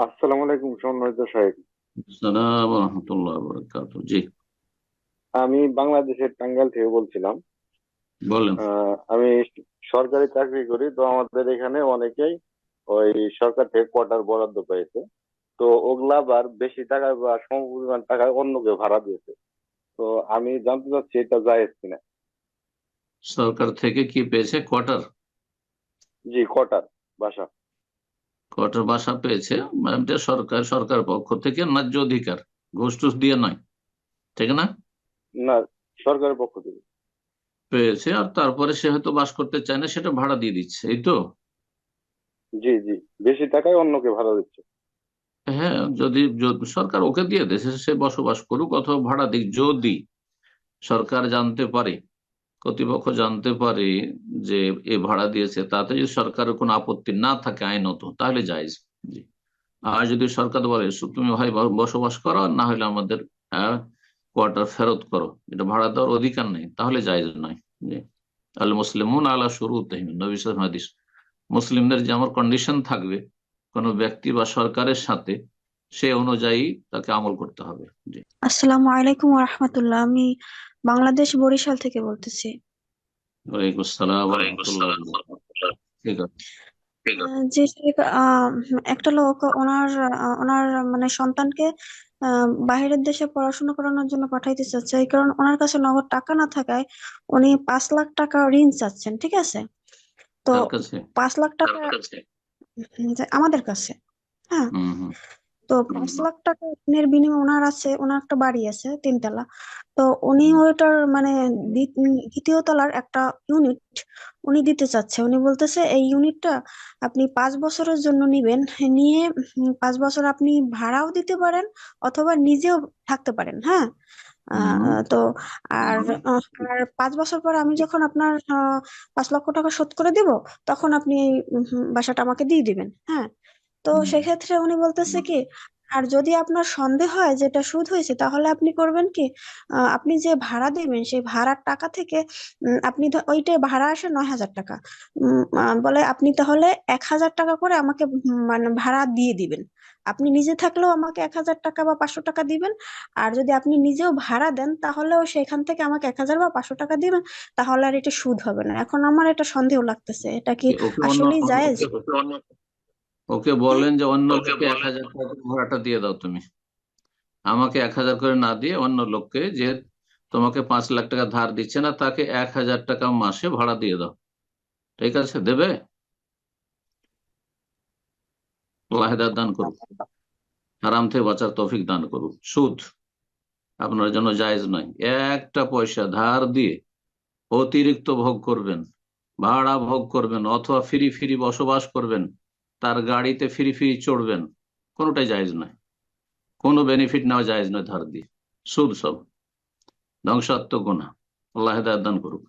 আসসালামু আলাইকুম সম্মানিত সাহেব। রহমতুল্লাহ বরকাত জি। আমি বাংলাদেশের টাঙ্গাইল থেকে বলছিলাম। বলেন। আমি সরকারি চাকরি করি তো আমাদের এখানে অনেকেই ওই সরকার থেকে কোয়ার্টার বরাদ্দ পেয়েছে। তো ওগুলা আবার বেশি টাকা বা সমপরিমাণ টাকা অন্যকে ভাড়া দিয়েছে। তো আমি জানতে চাচ্ছি এটা জায়েজ কিনা? সরকার থেকে কি পেয়েছে কোয়ার্টার? জি কোয়ার্টার বাসা। কোয়ার্টার বাসা পেয়েছে সরকার সরকার পক্ষ থেকে ন্যায্য অধিকার ঘুষ টুস দিয়ে নয় ঠিক না? না সরকারের পক্ষ থেকে। পেয়েছে আর তারপরে সে হয়তো বাস করতে চায় না সেটা ভাড়া দিয়ে দিচ্ছে এই তো? জি জি বেশি টাকায় অন্যকে ভাড়া দিচ্ছে। হ্যাঁ যদি সরকার ওকে দিয়ে দেশে সে বসবাস করুক অথবা ভাড়া দিক যদি সরকার জানতে পারে। কর্তৃপক্ষ জানতে পারে যে এ ভাড়া দিয়েছে, তাতে যদি সরকারের কোনো আপত্তি না থাকে আইনত, তাহলে জায়েজ। জি। আর যদি সরকার বলে তুমি ভাই বসবাস করো, না হলে আমাদের কোয়ার্টার ফেরত করো। এটা ভাড়া দেওয়ার অধিকার নেই, তাহলে জায়েজ নয়। জি। আল মুসলিমুন আলা শুরু নবী সাল্লাল্লাহু আলাইহি হাদিস। মুসলিমদের যে আমার কন্ডিশন থাকবে, কোনো ব্যক্তি বা সরকারের সাথে, সে অনুযায়ী তাকে আমল করতে হবে। জি। আসসালামু আলাইকুম রাহমাতুল্লাহ। আমি বাংলাদেশ বরিশাল থেকে বলতেছি। ওয়ালাইকুম আসসালাম ঠিক আছে একটা লোক ওনার ওনার মানে সন্তানকে বাইরের দেশে পড়াশোনা করানোর জন্য পাঠাইতে চাচ্ছে। এই কারণ ওনার কাছে নগদ টাকা না থাকায় উনি পাঁচ লাখ টাকা ঋণ চাচ্ছেন ঠিক আছে? তো পাঁচ লাখ টাকা আমাদের কাছে। হ্যাঁ। তো পাঁচ লাখ টাকা ঋণের বিনিময়ে ওনার আছে ওনার একটা বাড়ি আছে তিনতলা। তো উনি ওইটার মানে দ্বি- দ্বিতীয় তলার একটা ইউনিট উনি দিতে চাচ্ছে। উনি বলতেছে এই ইউনিটটা আপনি পাঁচ বছরের জন্য নিবেন। নিয়ে পাঁচ বছর আপনি ভাড়াও দিতে পারেন অথবা নিজেও থাকতে পারেন। হ্যাঁ? তো আর আর পাঁচ বছর পর আমি যখন আপনার পাঁচ লক্ষ টাকা শোধ করে দিব তখন আপনি এই বাসাটা আমাকে দিয়ে দিবেন। হ্যাঁ? তো সেক্ষেত্রে উনি বলতেছে কি আর যদি আপনার সন্দেহ হয় যে এটা সুদ হয়েছে তাহলে আপনি করবেন কি আপনি যে ভাড়া দেবেন সেই ভাড়ার টাকা থেকে আপনি ওইটাই ভাড়া আসে নয় হাজার টাকা। বলে আপনি তাহলে এক হাজার টাকা করে আমাকে মানে ভাড়া দিয়ে দিবেন। আপনি নিজে থাকলেও আমাকে এক হাজার টাকা বা পাঁচশো টাকা দিবেন। আর যদি আপনি নিজেও ভাড়া দেন তাহলেও সেখান থেকে আমাকে এক হাজার বা পাঁচশো টাকা দিবেন তাহলে আর এটা সুদ হবে না। এখন আমার এটা সন্দেহ লাগতেছে। এটা কি আসলেই জায়েজ? ওকে বলেন যে অন্য লোককে এক হাজার টাকা ভাড়াটা দিয়ে দাও তুমি। আমাকে এক হাজার করে না দিয়ে অন্য লোককে যে তোমাকে পাঁচ লাখ টাকা ধার দিচ্ছে না তাকে এক হাজার টাকা মাসে ভাড়া দিয়ে দাও। ঠিক আছে? দেবে? লাহেদার দান করুক। হারাম থেকে বাঁচার তৌফিক দান করুক। সুদ আপনার জন্য জায়েজ নয়। একটা পয়সা ধার দিয়ে অতিরিক্ত ভোগ করবেন ভাড়া ভোগ করবেন অথবা ফ্রি ফ্রি বসবাস করবেন তার গাড়িতে ফিরি ফিরি চড়বেন, কোনোটাই জায়জ নয়। কোনো বেনিফিট নেওয়া জায়জ নয় ধার দিয়ে। সুদ সব। ধ্বংসাত্মক গোনা আল্লাহ দান করুক।